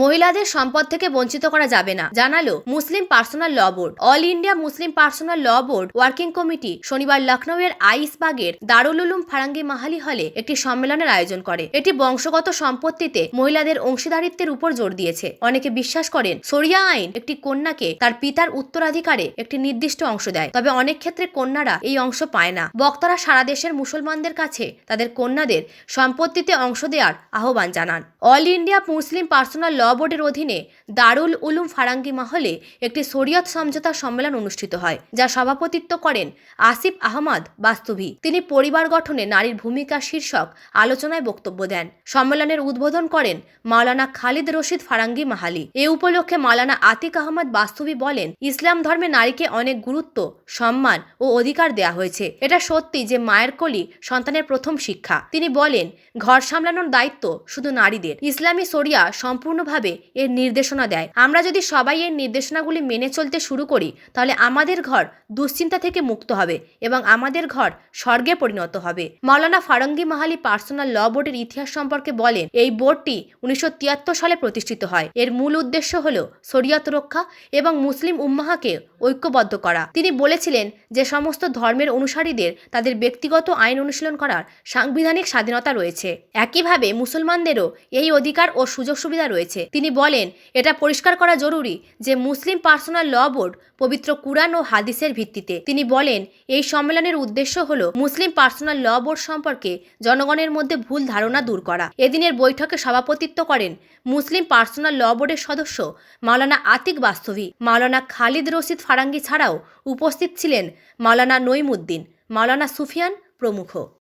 মহিলাদের সম্পদ থেকে বঞ্চিত করা যাবে না। জানালো Muslim personal law board. All India Muslim personal law board working committee শনিবার লখনৌয়ের আইসবাগের দারুল উলুম ফারাঙ্গি মাহালি হলে একটি সম্মেলনের আয়োজন করে। এটি বংশগত সম্পত্তিতে মহিলাদের অংশীদারিত্বের উপর জোর দিয়েছে। অনেকে বিশ্বাস করেন সরিয়া আইন একটি কন্যাকে তার পিতার উত্তরাধিকারে একটি নির্দিষ্ট অংশ দেয়। তবে অনেক ক্ষেত্রে কন্যারা এই অংশ পায় না। বক্তারা সারা দেশের মুসলমানদের কাছে তাদের কন্যাদের সম্পত্তিতে অংশ দেওয়ার আহ্বান জানান। All India Muslim personal law বোর্ডের অধীনে দারুল উলুম ফারাঙ্গি মহলে একটি শরীয়ত সমঝোতা সম্মেলন অনুষ্ঠিত হয়, যা সভাপতিত্ব করেন আসিফ আহমদ বাস্তবী তিনি পরিবার গঠনে নারীর ভূমিকা শীর্ষক আলোচনায় বক্তব্য দেন। সম্মেলনের উদ্বোধন করেন মাওলানা খালিদ রশিদ ফারাঙ্গি মাহালি। এ উপলক্ষে মাওলানা আতিক আহমদ বাস্তবী বলেন, ইসলাম ধর্মে নারীকে অনেক গুরুত্ব, সম্মান ও অধিকার দেয়া হয়েছে। এটা সত্যি যে মায়ের কোলই সন্তানের প্রথম শিক্ষা। তিনি বলেন, ঘর সামলানোর দায়িত্ব শুধু নারীদের। ইসলামী শরিয়া সম্পূর্ণভাবে এর নির্দেশনা দেয়। আমরা যদি সবাই এর নির্দেশনাগুলি মেনে চলতে শুরু করি, তাহলে আমাদের ঘর দুশ্চিন্তা থেকে মুক্ত হবে এবং আমাদের ঘর স্বর্গে পরিণত হবে। মৌলানা ফারঙ্গি মাহালি পার্সোনাল ল বোর্ডের ইতিহাস সম্পর্কে বলেন, এই বোর্ডটি উনিশশো তিয়াত্তর সালে প্রতিষ্ঠিত হয়। এর মূল উদ্দেশ্য হল শরিয়ত রক্ষা এবং মুসলিম উম্মাহাকে ঐক্যবদ্ধ করা। তিনি বলেছিলেন যে, সমস্ত ধর্মের অনুসারীদের তাদের ব্যক্তিগত আইন অনুশীলন করার সাংবিধানিক স্বাধীনতা রয়েছে। একইভাবে মুসলমানদেরও এই অধিকার ও সুযোগ সুবিধা রয়েছে। তিনি বলেন, এটা পরিষ্কার করা জরুরি যে, মুসলিম পার্সোনাল ল বোর্ড পবিত্র কুরআন ও হাদিসের ভিত্তিতে। তিনি বলেন, এই সম্মেলনের উদ্দেশ্য হল মুসলিম পার্সোনাল ল বোর্ড সম্পর্কে জনগণের মধ্যে ভুল ধারণা দূর করা। এদিনের বৈঠকে সভাপতিত্ব করেন মুসলিম পার্সোনাল ল বোর্ডের সদস্য মাওলানা আতিক বাস্তবী, মাওলানা খালিদ রশিদ ফারাঙ্গি ছাড়াও উপস্থিত ছিলেন মাওলানা নইমুদ্দিন মাওলানা সুফিয়ান প্রমুখ।